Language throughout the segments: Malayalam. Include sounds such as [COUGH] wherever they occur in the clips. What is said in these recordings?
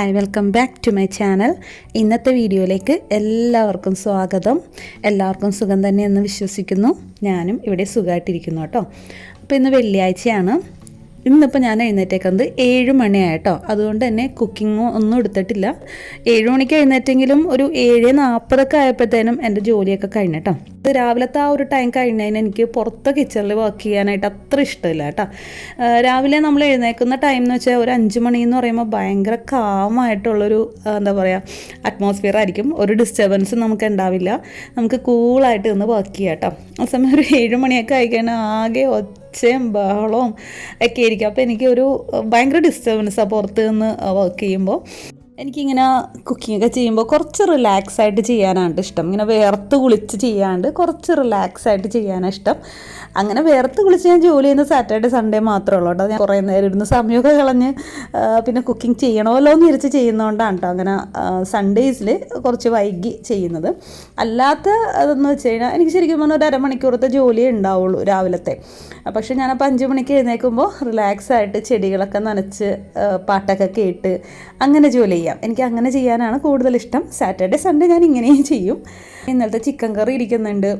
Hi welcome back to my channel. ഇന്നത്തെ വീഡിയോയിലേക്ക് എല്ലാവർക്കും സ്വാഗതം. എല്ലാവർക്കും സുഖം തന്നെയെന്ന് വിശ്വസിക്കുന്നു. ഞാനും ഇവിടെ സുഖമായിട്ടിരിക്കുന്നു കേട്ടോ. അപ്പോൾ ഇന്ന് വെള്ളിയാഴ്ചയാണ്. ഇന്നിപ്പോൾ ഞാൻ എഴുന്നേറ്റേക്കുന്നത് ഏഴ് മണിയായിട്ടോ. അതുകൊണ്ട് തന്നെ കുക്കിങ്ങോ ഒന്നും എടുത്തിട്ടില്ല. ഏഴ് മണിക്ക് എഴുന്നേറ്റെങ്കിലും ഒരു ഏഴ് നാൽപ്പതൊക്കെ ആയപ്പോഴത്തേനും എന്റെ ജോലിയൊക്കെ കഴിഞ്ഞിട്ടോ. ഇത് രാവിലത്തെ ആ ഒരു ടൈം കഴിഞ്ഞതിന് എനിക്ക് പുറത്ത് കിച്ചണിൽ വർക്ക് ചെയ്യാനായിട്ട് അത്ര ഇഷ്ടമില്ല കേട്ടോ. രാവിലെ നമ്മൾ എഴുന്നേൽക്കുന്ന ടൈം എന്ന് വെച്ചാൽ ഒരു അഞ്ച് മണി എന്ന് പറയുമ്പോൾ ഭയങ്കര കാമായിട്ടുള്ളൊരു എന്താ പറയുക അറ്റ്മോസ്ഫിയർ ആയിരിക്കും. ഒരു ഡിസ്റ്റർബൻസും നമുക്ക് ഉണ്ടാവില്ല. നമുക്ക് കൂളായിട്ട് നിന്ന് വർക്ക് ചെയ്യാം കേട്ടോ. ആ സമയം ഒരു ഏഴ് മണിയൊക്കെ ആയിക്കഴിഞ്ഞാൽ ആകെ ഒച്ചയും ബഹളവും ഒക്കെ ആയിരിക്കും. അപ്പോൾ എനിക്കൊരു ഭയങ്കര ഡിസ്റ്റർബൻസാണ് പുറത്ത് നിന്ന് വർക്ക് ചെയ്യുമ്പോൾ എനിക്കിങ്ങനെ കുക്കിംഗ് ഒക്കെ ചെയ്യുമ്പോൾ കുറച്ച് റിലാക്സ് ആയിട്ട് ചെയ്യാനാണ് ഇഷ്ടം. ഇങ്ങനെ വേർത്ത് കുളിച്ച് ചെയ്യാണ്ട് കുറച്ച് റിലാക്സ് ആയിട്ട് ചെയ്യാനാണ് ഇഷ്ടം. അങ്ങനെ വേർത്ത് കുളിച്ച് ഞാൻ ജോലി ചെയ്യുന്ന സാറ്റർഡേ സൺഡേ മാത്രമേ ഉള്ളൂ കേട്ടോ. ഞാൻ കുറേ നേരം ഇരുന്ന് സമയമൊക്കെ കളഞ്ഞ് പിന്നെ കുക്കിംഗ് ചെയ്യണമല്ലോ എന്ന് വിരിച്ച് ചെയ്യുന്നതുകൊണ്ടാണ് കേട്ടോ അങ്ങനെ സൺഡേസിൽ കുറച്ച് വൈകി ചെയ്യുന്നത്. അല്ലാത്ത അതെന്ന് വെച്ച് കഴിഞ്ഞാൽ എനിക്ക് ശരിക്കും പറഞ്ഞാൽ ഒരു അരമണിക്കൂറത്തെ ജോലിയേ ഉണ്ടാവുള്ളൂ രാവിലത്തെ. പക്ഷേ ഞാനപ്പോൾ അഞ്ച് മണിക്ക് എഴുന്നേൽക്കുമ്പോൾ റിലാക്സ് ആയിട്ട് ചെടികളൊക്കെ നനച്ച് പാട്ടൊക്കെ കേട്ട് അങ്ങനെ ജോലി ചെയ്യാം. എനിക്ക് അങ്ങനെ ചെയ്യാനാണ് കൂടുതൽ ഇഷ്ടം. സാറ്റർഡേ സൺഡേ ഞാൻ ഇങ്ങനെയും ചെയ്യും. ഇന്നലത്തെ ചിക്കൻ കറി ഇരിക്കുന്നുണ്ട്.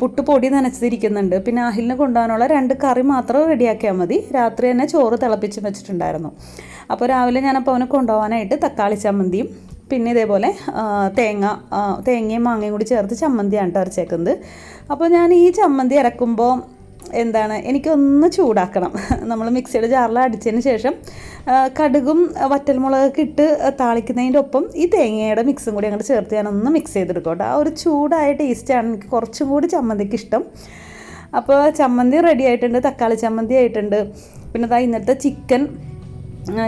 പുട്ട് പൊടി നനച്ചിരിക്കുന്നുണ്ട് പിന്നെ അഹിലിന് കൊണ്ടുപോകാനുള്ള രണ്ട് കറി മാത്രം റെഡിയാക്കിയാൽ മതി. രാത്രി തന്നെ ചോറ് തിളപ്പിച്ച് വെച്ചിട്ടുണ്ടായിരുന്നു. അപ്പോൾ രാവിലെ ഞാനപ്പോൾ അവനെ കൊണ്ടുപോകാനായിട്ട് തക്കാളി ചമ്മന്തിയും പിന്നെ ഇതേപോലെ തേങ്ങ തേങ്ങയും മാങ്ങയും കൂടി ചേർത്ത് ചമ്മന്തിയാണ് കേട്ടോ അരച്ചേക്കുന്നത്. അപ്പോൾ ഞാൻ ഈ ചമ്മന്തി അരക്കുമ്പോൾ എന്താണ് എനിക്കൊന്ന് ചൂടാക്കണം. നമ്മൾ മിക്സിയുടെ ജാറിൽ അടിച്ചതിന് ശേഷം കടുകും വറ്റൽമുളകൊക്കെ ഇട്ട് താളിക്കുന്നതിന്റെ ഒപ്പം ഈ തേങ്ങയുടെ മിക്സും കൂടി അങ്ങോട്ട് ചേർത്ത് ഞാനൊന്ന് മിക്സ് ചെയ്തെടുക്കും കേട്ടോ. ആ ഒരു ചൂടായ ടേസ്റ്റാണ് എനിക്ക് കുറച്ചും കൂടി ചമ്മന്തിക്ക് ഇഷ്ടം. അപ്പോൾ ചമ്മന്തി റെഡി ആയിട്ടുണ്ട് തക്കാളി ചമ്മന്തി ആയിട്ടുണ്ട്. പിന്നെ ദാ ഇന്നത്തെ ചിക്കൻ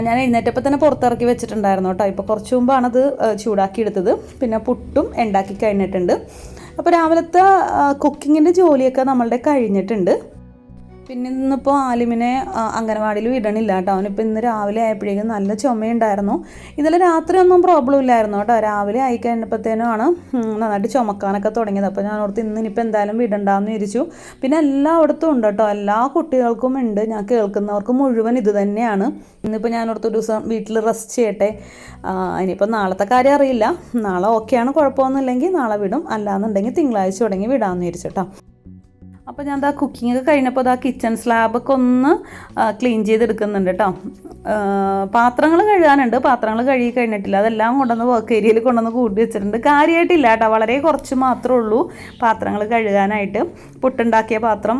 ഞാൻ എഴുന്നേറ്റപ്പോൾ തന്നെ പുറത്തിറക്കി വെച്ചിട്ടുണ്ടായിരുന്നു കേട്ടോ. ഇപ്പോൾ കുറച്ച് മുമ്പാണത് ചൂടാക്കി എടുത്തത് പിന്നെ പുട്ടും ഉണ്ടാക്കി കഴിഞ്ഞിട്ടുണ്ട്. അപ്പോൾ രാവിലത്തെ കുക്കിങ്ങിന്റെ ജോലിയൊക്കെ നമ്മളുടെ കഴിഞ്ഞിട്ടുണ്ട്. പിന്നെ ഇന്നിപ്പോൾ ആലിമിനെ അംഗനവാടിയിൽ വിടണില്ല കേട്ടോ. അവനിപ്പോൾ ഇന്ന് രാവിലെ ആയപ്പോഴേക്കും നല്ല ചുമയുണ്ടായിരുന്നു. ഇന്നലെ രാത്രി ഒന്നും പ്രോബ്ലം ഇല്ലായിരുന്നു കേട്ടോ. രാവിലെ ആയി കഴിഞ്ഞപ്പോഴത്തേനുമാണ് നന്നായിട്ട് ചുമക്കാനൊക്കെ തുടങ്ങിയത്. അപ്പോൾ ഞാൻ ഓർത്ത് ഇന്ന് ഇനിയിപ്പോൾ എന്തായാലും വിടണ്ടെന്ന് വിരിച്ചു പിന്നെ എല്ലായിടത്തും ഉണ്ട് കേട്ടോ. എല്ലാ കുട്ടികൾക്കും ഉണ്ട്. ഞാൻ കേൾക്കുന്നവർക്ക് മുഴുവൻ ഇത് തന്നെയാണ്. ഇന്നിപ്പോൾ ഞാൻ ഓർത്ത് ഒരു ദിവസം വീട്ടിൽ റെസ്റ്റ് ചെയ്യട്ടെ. ഇനിയിപ്പോൾ നാളത്തെ കാര്യം അറിയില്ല. നാളെ ഓക്കെയാണ് കുഴപ്പമൊന്നുമില്ലെങ്കിൽ നാളെ വിടും. അല്ലാന്നുണ്ടെങ്കിൽ തിങ്കളാഴ്ച തുടങ്ങി വിടാമെന്ന് വിരിച്ചു കേട്ടോ. അപ്പോൾ ഞാൻ കുക്കിംഗ് ഒക്കെ കഴിഞ്ഞപ്പോൾ ദാ കിച്ചൺ സ്ലാബൊക്കെ ഒന്ന് ക്ലീൻ ചെയ്തെടുക്കുന്നുണ്ട് കേട്ടോ പാത്രങ്ങൾ കഴുകാനുണ്ട്. പാത്രങ്ങൾ കഴുകി കഴിഞ്ഞിട്ടില്ല. അതെല്ലാം കൊണ്ടുവന്ന് വർക്ക് ഏരിയയിൽ കൊണ്ടുവന്ന് കൂട്ടി വെച്ചിട്ടുണ്ട്. കാര്യമായിട്ടില്ല കേട്ടോ വളരെ കുറച്ച് മാത്രമേ ഉള്ളൂ പാത്രങ്ങൾ കഴുകാനായിട്ട്. പുട്ടുണ്ടാക്കിയ പാത്രം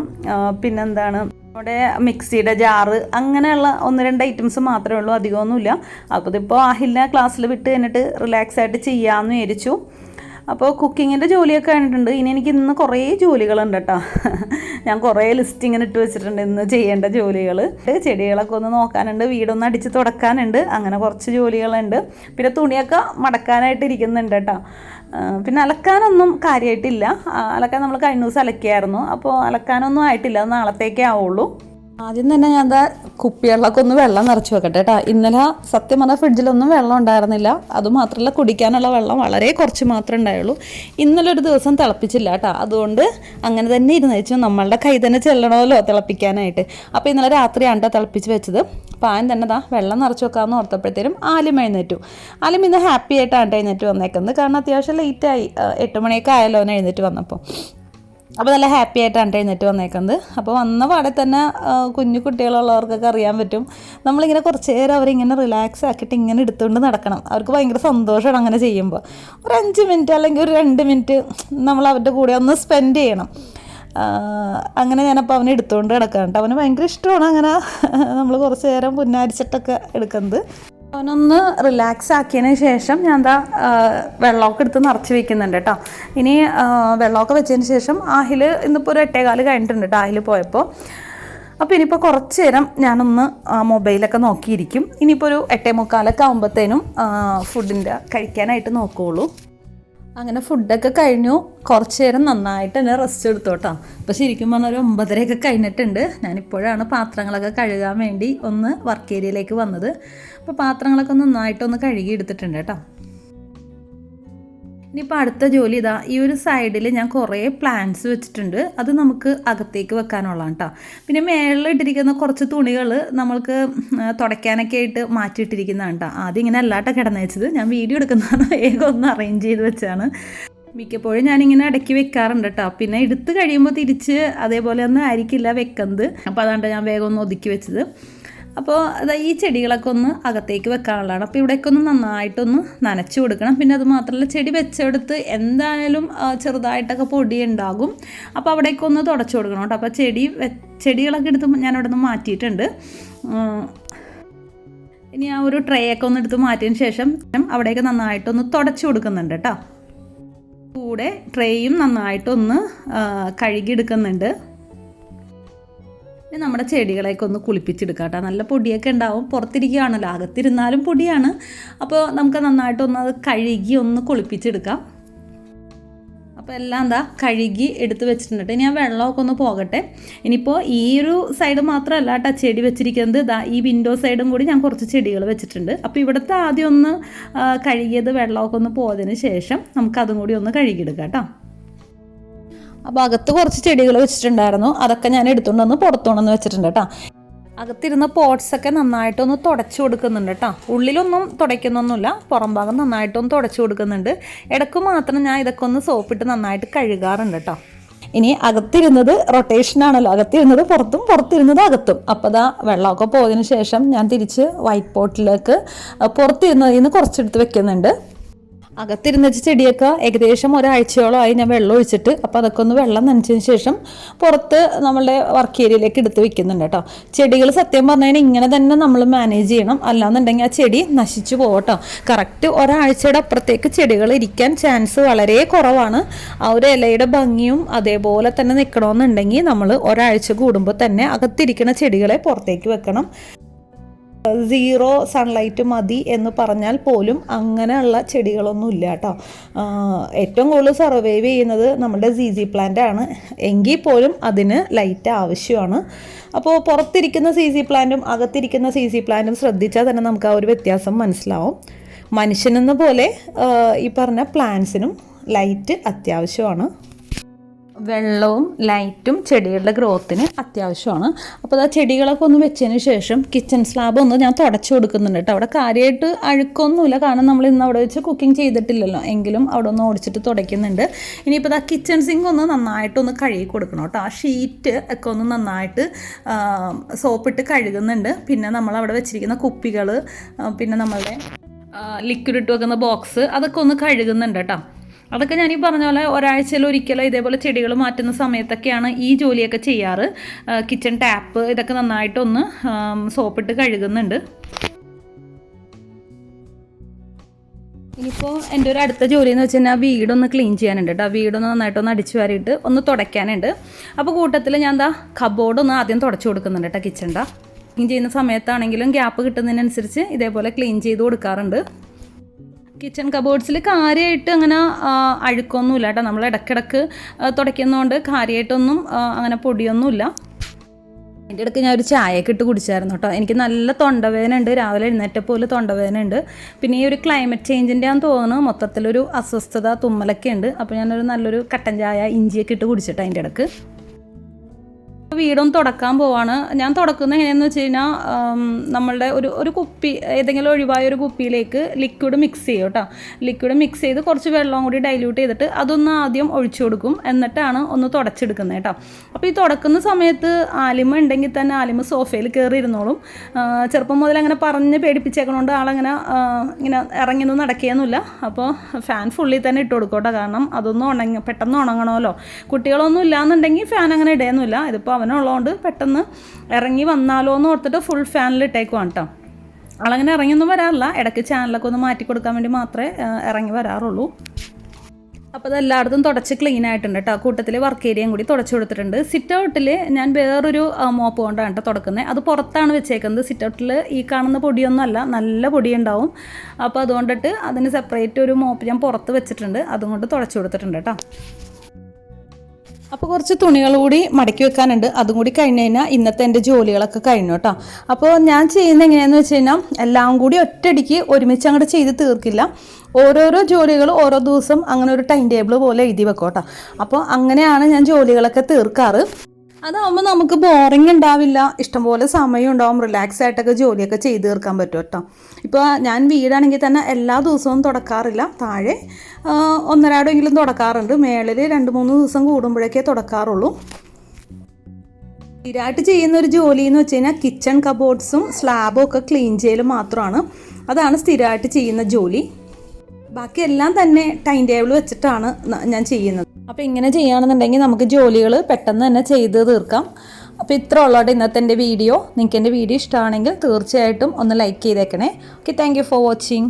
പിന്നെന്താണ്? നമ്മുടെ മിക്സിയുടെ ജാറ് അങ്ങനെയുള്ള ഒന്ന് രണ്ട് ഐറ്റംസ് മാത്രമേ ഉള്ളൂ. അധികമൊന്നുമില്ല. അപ്പോൾ ഇതിപ്പോൾ ആഹിലിനെ ക്ലാസ്സിൽ വിട്ട് കഴിഞ്ഞിട്ട് റിലാക്സ് ആയിട്ട് ചെയ്യാമെന്ന് വിചാരിച്ചു. അപ്പോൾ കുക്കിങ്ങിന്റെ ജോലിയൊക്കെ കഴിഞ്ഞിട്ടുണ്ട്. ഇനി എനിക്ക് ഇന്ന് കുറേ ജോലികളുണ്ട് കേട്ടോ. ഞാൻ കുറേ ലിസ്റ്റ് ഇങ്ങനെ ഇട്ട് വെച്ചിട്ടുണ്ട് ഇന്ന് ചെയ്യേണ്ട ജോലികൾ ചെടികളൊക്കെ ഒന്ന് നോക്കാനുണ്ട് വീടൊന്ന് അടിച്ച് തുടക്കാനുണ്ട് അങ്ങനെ കുറച്ച് ജോലികളുണ്ട്. പിന്നെ തുണിയൊക്കെ മടക്കാനായിട്ട് ഇരിക്കുന്നുണ്ട് കേട്ടോ. പിന്നെ അലക്കാനൊന്നും കാര്യമായിട്ടില്ല അലക്കാൻ നമ്മൾ കഴിഞ്ഞ ദിവസം അലക്കിയായിരുന്നു. അപ്പോൾ അലക്കാനൊന്നും ആയിട്ടില്ല. നാളത്തേക്കേ ആവുള്ളൂ. ആദ്യം തന്നെ ഞാൻ എന്താ കുപ്പികളിലൊക്കെ ഒന്ന് വെള്ളം നിറച്ചു വെക്കട്ടെ കേട്ടോ. ഇന്നലെ സത്യം പറഞ്ഞാൽ ഫ്രിഡ്ജിലൊന്നും വെള്ളം ഉണ്ടായിരുന്നില്ല. അതുമാത്രമല്ല കുടിക്കാനുള്ള വെള്ളം വളരെ കുറച്ച് മാത്രമേ ഉണ്ടായുള്ളൂ. ഇന്നലെ ഒരു ദിവസം തിളപ്പിച്ചില്ല കേട്ടോ. അതുകൊണ്ട് അങ്ങനെ തന്നെ ഇരുന്ന് വെച്ചു നമ്മളുടെ കൈ തന്നെ ചെല്ലണമല്ലോ തിളപ്പിക്കാനായിട്ട്. അപ്പോൾ ഇന്നലെ രാത്രിയാണ് തിളപ്പിച്ച് വെച്ചത്. പാൻ തന്നെ ദാ വെള്ളം നിറച്ച് വെക്കാമെന്ന് ഓർത്തപ്പോഴത്തേനും ആലും എഴുന്നേറ്റു. ആലും ഇന്ന് ഹാപ്പി ആയിട്ടാണ് എഴുന്നേറ്റ് വന്നേക്കുന്നത്. കാരണം അത്യാവശ്യം ലേറ്റായി എട്ട് മണിയൊക്കെ ആയല്ലോ എഴുന്നേറ്റ് വന്നപ്പോൾ. അപ്പോൾ നല്ല ഹാപ്പി ആയിട്ടാണ് എഴുന്നേറ്റ് വന്നേക്കുന്നത്. അപ്പോൾ വന്ന പാടെ തന്നെ കുഞ്ഞു കുട്ടികളുള്ളവർക്കൊക്കെ അറിയാൻ പറ്റും. നമ്മളിങ്ങനെ കുറച്ച് നേരം അവരിങ്ങനെ റിലാക്സ് ആക്കിയിട്ട് ഇങ്ങനെ എടുത്തുകൊണ്ട് നടക്കണം. അവർക്ക് ഭയങ്കര സന്തോഷമാണ് അങ്ങനെ ചെയ്യുമ്പോൾ ഒരു അഞ്ച് മിനിറ്റ് അല്ലെങ്കിൽ ഒരു രണ്ട് മിനിറ്റ് നമ്മൾ അവരുടെ കൂടെ ഒന്ന് സ്പെൻഡ് ചെയ്യണം. അങ്ങനെ ഞാനപ്പോൾ അവനെ എടുത്തുകൊണ്ട് കിടക്കാറുണ്ട് അവന് ഭയങ്കര ഇഷ്ടമാണ് അങ്ങനെ നമ്മൾ കുറച്ച് നേരം പുന്നാരിച്ചിട്ടൊക്കെ എടുക്കുന്നത്. അവനൊന്ന് റിലാക്സ് ആക്കിയതിന് ശേഷം ഞാൻ എന്താ വെള്ളമൊക്കെ എടുത്ത് നിറച്ച് വെക്കുന്നുണ്ട് കേട്ടോ. ഇനി വെള്ളമൊക്കെ വെച്ചതിന് ശേഷം ആഹിൽ ഇന്നിപ്പോൾ ഒരു എട്ടേകാൽ കഴിഞ്ഞിട്ടുണ്ട് കേട്ടോ ആഹിൽ പോയപ്പോൾ അപ്പോൾ ഇനിയിപ്പോൾ കുറച്ച് നേരം ഞാനൊന്ന് മൊബൈലൊക്കെ നോക്കിയിരിക്കും. ഇനിയിപ്പോൾ ഒരു എട്ടേ മുക്കാലൊക്കെ ആകുമ്പോഴത്തേനും ഫുഡിന്റെ കഴിക്കാനായിട്ട് നോക്കുകയുള്ളൂ അങ്ങനെ ഫുഡൊക്കെ കഴിഞ്ഞു. കുറച്ച് നേരം നന്നായിട്ട് തന്നെ റെസ്റ്റ് എടുത്തു കേട്ടോ. അപ്പോൾ ശരിക്കും പറഞ്ഞാൽ ഒരു ഒമ്പതരയൊക്കെ കഴിഞ്ഞിട്ടുണ്ട്. ഞാനിപ്പോഴാണ് പാത്രങ്ങളൊക്കെ കഴുകാൻ വേണ്ടി ഒന്ന് വർക്ക് ഏരിയയിലേക്ക് വന്നത്. അപ്പോൾ പാത്രങ്ങളൊക്കെ നന്നായിട്ടൊന്ന് കഴുകി എടുത്തിട്ടുണ്ട് കേട്ടോ. ഇനിയിപ്പോൾ അടുത്ത ജോലി ഇതാ ഈ ഒരു സൈഡിൽ ഞാൻ കുറേ പ്ലാന്റ്സ് വെച്ചിട്ടുണ്ട്. അത് നമുക്ക് അകത്തേക്ക് വെക്കാനുള്ളതാണ് കേട്ടോ പിന്നെ മേളിൽ ഇട്ടിരിക്കുന്ന കുറച്ച് തുണികൾ നമ്മൾക്ക് തുടയ്ക്കാനൊക്കെ ആയിട്ട് മാറ്റിയിട്ടിരിക്കുന്നതാണ് കേട്ടോ ആദ്യം ഇങ്ങനെ അല്ലാട്ടോ കിടന്നയച്ചത്. ഞാൻ വീഡിയോ എടുക്കുന്നതാണ്. [LAUGHS] വേഗം ഒന്ന് അറേഞ്ച് ചെയ്ത് വെച്ചാണ്. മിക്കപ്പോഴും ഞാനിങ്ങനെ ഇടയ്ക്ക് വെക്കാറുണ്ട് കേട്ടോ പിന്നെ എടുത്ത് കഴിയുമ്പോൾ തിരിച്ച് അതേപോലെ ഒന്നും ആയിരിക്കില്ല വെക്കുന്നത്. അപ്പോൾ അതാണ്ട് ഞാൻ വേഗം ഒന്ന് ഒതുക്കി വെച്ചത്. അപ്പോൾ അതാ ഈ ചെടികളൊക്കെ ഒന്ന് അകത്തേക്ക് വെക്കാനുള്ളതാണ്. അപ്പോൾ ഇവിടേക്ക് ഒന്ന് നന്നായിട്ടൊന്ന് നനച്ചു കൊടുക്കണം. പിന്നെ അത് മാത്രമല്ല ചെടി വെച്ചെടുത്ത് എന്തായാലും ചെറുതായിട്ടൊക്കെ പൊടി ഉണ്ടാകും അപ്പോൾ അവിടേക്ക് ഒന്ന് തുടച്ചു കൊടുക്കണം കേട്ടോ. അപ്പോൾ ചെടി വെ- ചെടികളൊക്കെ എടുത്ത് ഞാൻ അവിടെ നിന്ന് മാറ്റിയിട്ടുണ്ട് ഇനി ആ ഒരു ട്രേ ഒക്കെ ഒന്ന് എടുത്ത് മാറ്റിയതിന് ശേഷം അവിടേക്ക് നന്നായിട്ടൊന്ന് തുടച്ചു കൊടുക്കുന്നുണ്ട് കേട്ടോ. കൂടെ ട്രേയും നന്നായിട്ടൊന്ന് കഴുകിയെടുക്കുന്നുണ്ട്. ഇനി നമ്മുടെ ചെടികളെയൊക്കെ ഒന്ന് കുളിപ്പിച്ചെടുക്കാം നല്ല പൊടിയൊക്കെ ഉണ്ടാവും. പുറത്തിരിക്കുകയാണല്ലോ അകത്തിരുന്നാലും പൊടിയാണ്. അപ്പോൾ നമുക്ക് നന്നായിട്ടൊന്ന് അത് കഴുകി ഒന്ന് കുളിപ്പിച്ചെടുക്കാം. അപ്പോൾ എല്ലാം എന്താ കഴുകി എടുത്ത് വെച്ചിട്ടുണ്ട് ഇനി ആ വെള്ളമൊക്കെ ഒന്ന് പോകട്ടെ. ഇനിയിപ്പോൾ ഈ ഒരു സൈഡ് മാത്രമല്ല കേട്ടോ ചെടി വെച്ചിരിക്കുന്നത്. ഇതാ ഈ വിൻഡോ സൈഡും കൂടി ഞാൻ കുറച്ച് ചെടികൾ വെച്ചിട്ടുണ്ട്. അപ്പോൾ ഇവിടുത്തെ ആദ്യം ഒന്ന് കഴുകിയത് വെള്ളമൊക്കെ ഒന്ന് പോയതിന് ശേഷം നമുക്കതും കൂടി ഒന്ന് കഴുകിയെടുക്കാം കേട്ടോ. അപ്പോൾ അകത്ത് കുറച്ച് ചെടികൾ വെച്ചിട്ടുണ്ടായിരുന്നു. അതൊക്കെ ഞാൻ എടുത്തുകൊണ്ടൊന്ന് പുറത്തുകൊണ്ടെന്ന് വെച്ചിട്ടുണ്ട് കേട്ടോ. അകത്തിരുന്ന പോട്ട്സ് ഒക്കെ നന്നായിട്ടൊന്ന് തുടച്ചു കൊടുക്കുന്നുണ്ട് കേട്ടോ. ഉള്ളിലൊന്നും തുടയ്ക്കുന്നൊന്നുമില്ല. പുറം ഭാഗം നന്നായിട്ടൊന്ന് തുടച്ചു കൊടുക്കുന്നുണ്ട്. ഇടയ്ക്ക് മാത്രം ഞാൻ ഇതൊക്കെ ഒന്ന് സോപ്പിട്ട് നന്നായിട്ട് കഴുകാറുണ്ട് കേട്ടോ. ഇനി അകത്തിരുന്നത് റൊട്ടേഷൻ ആണല്ലോ. അകത്തിരുന്നത് പുറത്തും പുറത്തിരുന്നത് അകത്തും. അപ്പോൾ ദാ വെള്ളമൊക്കെ പോയതിന് ശേഷം ഞാൻ തിരിച്ച് വൈറ്റ് പോട്ടിലേക്ക് പുറത്തിരുന്നതിൽ നിന്ന് കുറച്ചെടുത്ത് വെക്കുന്നുണ്ട്. അകത്തിരുന്ന ചെടിയൊക്കെ ഏകദേശം ഒരാഴ്ചയോളമായി ഞാൻ വെള്ളം ഒഴിച്ചിട്ട് അപ്പോൾ അതൊക്കെ ഒന്ന് വെള്ളം നനച്ചതിന് ശേഷം പുറത്ത് നമ്മളുടെ വർക്ക് ഏരിയയിലേക്ക് എടുത്ത് വെക്കുന്നുണ്ട് കേട്ടോ. ചെടികൾ സത്യം പറഞ്ഞാൽ ഇങ്ങനെ തന്നെ നമ്മൾ മാനേജ് ചെയ്യണം. അല്ലാന്നുണ്ടെങ്കിൽ ആ ചെടി നശിച്ചു പോകട്ടോ കേട്ടോ കറക്റ്റ് ഒരാഴ്ചയുടെ അപ്പുറത്തേക്ക് ചെടികൾ ഇരിക്കാൻ ചാൻസ് വളരെ കുറവാണ്. ആ ഒരു ഇലയുടെ ഭംഗിയും അതേപോലെ തന്നെ നിൽക്കണമെന്നുണ്ടെങ്കിൽ നമ്മൾ ഒരാഴ്ച കൂടുമ്പോൾ തന്നെ അകത്തിരിക്കുന്ന ചെടികളെ പുറത്തേക്ക് വെക്കണം. സീറോ സൺലൈറ്റ് മതി എന്ന് പറഞ്ഞാൽ പോലും അങ്ങനെയുള്ള ചെടികളൊന്നും ഇല്ല കേട്ടോ ഏറ്റവും കൂടുതൽ സർവൈവ് ചെയ്യുന്നത് നമ്മുടെ സി പ്ലാന്റ് ആണ്. എങ്കിൽ പോലും അതിന് ലൈറ്റ് ആവശ്യമാണ്. അപ്പോൾ പുറത്തിരിക്കുന്ന സി സി പ്ലാന്റും അകത്തിരിക്കുന്ന സി സി പ്ലാന്റും ശ്രദ്ധിച്ചാൽ തന്നെ നമുക്ക് ആ ഒരു വ്യത്യാസം മനസ്സിലാവും. മനുഷ്യനെന്ന പോലെ ഈ പറഞ്ഞ പ്ലാന്റ്സിനും ലൈറ്റ് അത്യാവശ്യമാണ്. വെള്ളവും ലൈറ്റും ചെടികളുടെ ഗ്രോത്തിന് അത്യാവശ്യമാണ്. അപ്പോൾ ആ ചെടികളൊക്കെ ഒന്ന് വെച്ചതിന് ശേഷം കിച്ചൺ സ്ലാബ് ഒന്ന് ഞാൻ തുടച്ചു കൊടുക്കുന്നുണ്ട് കേട്ടോ. അവിടെ കാര്യമായിട്ട് അഴുക്കൊന്നുമില്ല. കാരണം നമ്മൾ ഇന്ന് അവിടെ വെച്ച് കുക്കിംഗ് ചെയ്തിട്ടില്ലല്ലോ. എങ്കിലും അവിടെ ഒന്ന് ഓടിച്ചിട്ട് തുടയ്ക്കുന്നുണ്ട്. ഇനിയിപ്പോൾ ആ കിച്ചൺ സിങ്ക് ഒന്ന് നന്നായിട്ടൊന്ന് കഴുകി കൊടുക്കണം കേട്ടോ. ആ ഷീറ്റ് ഒക്കെ ഒന്ന് നന്നായിട്ട് സോപ്പിട്ട് കഴുകുന്നുണ്ട്. പിന്നെ നമ്മൾ അവിടെ വെച്ചിരിക്കുന്ന കുപ്പികൾ പിന്നെ നമ്മളുടെ ലിക്വിഡ് ഇട്ട് വെക്കുന്ന ബോക്സ് അതൊക്കെ ഒന്ന് കഴുകുന്നുണ്ട് കേട്ടോ. അതൊക്കെ ഞാൻ ഈ പറഞ്ഞ പോലെ ഒരാഴ്ചയിൽ ഒരിക്കലോ ഇതേപോലെ ചെടികൾ മാറ്റുന്ന സമയത്തൊക്കെയാണ് ഈ ജോലിയൊക്കെ ചെയ്യാറ്. കിച്ചൺ ടാപ്പ് ഇതൊക്കെ നന്നായിട്ടൊന്ന് സോപ്പിട്ട് കഴുകുന്നുണ്ട്. ഇനിയിപ്പോൾ എന്റെ ഒരു അടുത്ത ജോലി എന്ന് വെച്ച് കഴിഞ്ഞാൽ വീടൊന്ന് ക്ലീൻ ചെയ്യാനുണ്ട് കേട്ടോ വീടൊന്ന് നന്നായിട്ടൊന്ന് അടിച്ചു വാരിയിട്ട് ഒന്ന് തുടയ്ക്കാനുണ്ട്. അപ്പോൾ കൂട്ടത്തിൽ ഞാൻ എന്താ കബോർഡൊന്ന് ആദ്യം തുടച്ചു കൊടുക്കുന്നുണ്ട് കേട്ടോ കിച്ചണ്ട ക്ലീൻ ചെയ്യുന്ന സമയത്താണെങ്കിലും ഗ്യാപ്പ് കിട്ടുന്നതിനനുസരിച്ച് ഇതേപോലെ ക്ലീൻ ചെയ്ത് കൊടുക്കാറുണ്ട്. കിച്ചൺ കബോർഡ്സിൽ കാര്യമായിട്ട് അങ്ങനെ അഴുക്കൊന്നുമില്ല കേട്ടോ. നമ്മൾ ഇടയ്ക്കിടയ്ക്ക് തുടയ്ക്കുന്നതുകൊണ്ട് കാര്യമായിട്ടൊന്നും അങ്ങനെ പൊടിയൊന്നുമില്ല. എന്റെ ഇടയ്ക്ക് ഞാൻ ഒരു ചായയൊക്കെ ഇട്ട് കുടിച്ചായിരുന്നു കേട്ടോ. എനിക്ക് നല്ല തൊണ്ടവേദന ഉണ്ട്. രാവിലെ എഴുന്നേറ്റപ്പോൾ പോലെ തൊണ്ടവേദന ഉണ്ട്. പിന്നെ ഈ ഒരു ക്ലൈമറ്റ് ചേഞ്ചിന്റെ ആണെന്ന് തോന്നുന്നു. മൊത്തത്തിലൊരു അസ്വസ്ഥത തുമ്മലൊക്കെ ഉണ്ട്. അപ്പോൾ ഞാനൊരു നല്ലൊരു കട്ടൻ ചായ ഇഞ്ചിയൊക്കെ ഇട്ട് കുടിച്ചിട്ട് അതിന്റെ ഇടയ്ക്ക്. വീടൊന്ന് തുടക്കാൻ പോവാണ്. ഞാൻ തുടക്കുന്നത് എങ്ങനെയാണെന്ന് വെച്ച് കഴിഞ്ഞാൽ നമ്മളുടെ ഒരു ഒരു കുപ്പി ഏതെങ്കിലും ഒഴിവായ ഒരു കുപ്പിയിലേക്ക് ലിക്വിഡ് മിക്സ് ചെയ്യും കേട്ടോ. ലിക്വിഡ് മിക്സ് ചെയ്ത് കുറച്ച് വെള്ളം കൂടി ഡൈല്യൂട്ട് ചെയ്തിട്ട് അതൊന്ന് ആദ്യം ഒഴിച്ചു കൊടുക്കും. എന്നിട്ടാണ് ഒന്ന് തുടച്ചെടുക്കുന്നത് കേട്ടോ. അപ്പോൾ ഈ തുടക്കുന്ന സമയത്ത് ആലിമ ഉണ്ടെങ്കിൽ തന്നെ ആലിമ സോഫയിൽ കയറി ഇരുന്നോളും ചെറുപ്പം മുതൽ അങ്ങനെ പറഞ്ഞ് പേടിപ്പിച്ചേക്കണോണ്ട് ആളങ്ങനെ ഇങ്ങനെ ഇറങ്ങിയൊന്നും നടക്കുകയൊന്നുമില്ല അപ്പോൾ ഫാൻ ഫുള്ളി തന്നെ ഇട്ട് കൊടുക്കും കേട്ടോ. കാരണം അതൊന്നും ഉണങ്ങി പെട്ടെന്ന് ഉണങ്ങണമല്ലോ. കുട്ടികളൊന്നും ഇല്ലാന്നുണ്ടെങ്കിൽ ഫാൻ അങ്ങനെ ഇടയൊന്നുമില്ല. ഇതിപ്പോൾ അവനുള്ളതുകൊണ്ട് പെട്ടെന്ന് ഇറങ്ങി വന്നാലോ എന്ന് ഓർത്തിട്ട് ഫുൾ ഫാനിൽ ഇട്ടേക്കുവാണ് കേട്ടോ ആളങ്ങനെ ഇറങ്ങിയൊന്നും വരാറില്ല. ഇടയ്ക്ക് ചാനലൊക്കെ ഒന്ന് മാറ്റി കൊടുക്കാൻ വേണ്ടി മാത്രമേ ഇറങ്ങി വരാറുള്ളൂ. അപ്പോൾ അത് തുടച്ച് ക്ലീൻ ആയിട്ടുണ്ട് കേട്ടോ കൂട്ടത്തിൽ വർക്ക് ഏരിയയും കൂടി തുടച്ചു കൊടുത്തിട്ടുണ്ട്. സിറ്റ് ഔട്ടിൽ ഞാൻ വേറൊരു മോപ്പ് കൊണ്ടാണ് കേട്ടോ തുടക്കുന്നത് അത് പുറത്താണ് വെച്ചേക്കുന്നത്. സിറ്റ് ഔട്ടിൽ ഈ കാണുന്ന പൊടിയൊന്നും അല്ല നല്ല പൊടി ഉണ്ടാവും അപ്പോൾ അതുകൊണ്ടിട്ട് അതിന് സെപ്പറേറ്റ് ഒരു മോപ്പ് ഞാൻ പുറത്ത് വെച്ചിട്ടുണ്ട്. അതുകൊണ്ട് തുടച്ചു കൊടുത്തിട്ടുണ്ട് കേട്ടോ അപ്പോൾ കുറച്ച് തുണികൾ കൂടി മടക്കി വെക്കാനുണ്ട്. അതും കൂടി കഴിഞ്ഞ് കഴിഞ്ഞാൽ ഇന്നത്തെ എന്റെ ജോലികളൊക്കെ കഴിഞ്ഞു കേട്ടോ അപ്പോൾ ഞാൻ ചെയ്യുന്നത് എങ്ങനെയാന്ന് വെച്ച് കഴിഞ്ഞാൽ എല്ലാം കൂടി ഒറ്റയടിക്ക് ഒരുമിച്ച് അങ്ങോട്ട് ചെയ്ത് തീർക്കില്ല. ഓരോരോ ജോലികൾ ഓരോ ദിവസം അങ്ങനെ ഒരു ടൈം ടേബിൾ പോലെ എഴുതി വെക്കും കേട്ടോ അപ്പോൾ അങ്ങനെയാണ് ഞാൻ ജോലികളൊക്കെ തീർക്കാറ്. അതാവുമ്പോൾ നമുക്ക് ബോറിംഗ് ഉണ്ടാവില്ല ഇഷ്ടംപോലെ സമയം ഉണ്ടാവും റിലാക്സ് ആയിട്ടൊക്കെ ജോലിയൊക്കെ ചെയ്ത് തീർക്കാൻ പറ്റും കേട്ടോ. ഇപ്പോൾ ഞാൻ വീടാണെങ്കിൽ തന്നെ എല്ലാ ദിവസവും തുടക്കാറില്ല. താഴെ ഒന്നരാടെങ്കിലും തുടക്കാറുണ്ട്. മേളിൽ രണ്ട് മൂന്ന് ദിവസം കൂടുമ്പോഴേക്കേ തുടക്കാറുള്ളൂ. സ്ഥിരമായിട്ട് ചെയ്യുന്ന ഒരു ജോലി എന്ന് വെച്ച് കഴിഞ്ഞാൽ കിച്ചൺ കബോർഡ്സും സ്ലാബും ഒക്കെ ക്ലീൻ ചെയ്യൽ മാത്രമാണ് അതാണ് സ്ഥിരമായിട്ട് ചെയ്യുന്ന ജോലി. ബാക്കിയെല്ലാം തന്നെ ടൈം ടേബിൾ വെച്ചിട്ടാണ് ഞാൻ ചെയ്യുന്നത്. അപ്പോൾ ഇങ്ങനെ ചെയ്യുകയാണെന്നുണ്ടെങ്കിൽ നമുക്ക് ജോലികൾ പെട്ടെന്ന് തന്നെ ചെയ്ത് തീർക്കാം. അപ്പോൾ ഇത്ര ഉള്ളതോടെ ഇന്നത്തെ എന്റെ വീഡിയോ. നിങ്ങൾക്ക് എന്റെ വീഡിയോ ഇഷ്ടമാണെങ്കിൽ തീർച്ചയായിട്ടും ഒന്ന് ലൈക്ക് ചെയ്തേക്കണേ. Okay thank for watching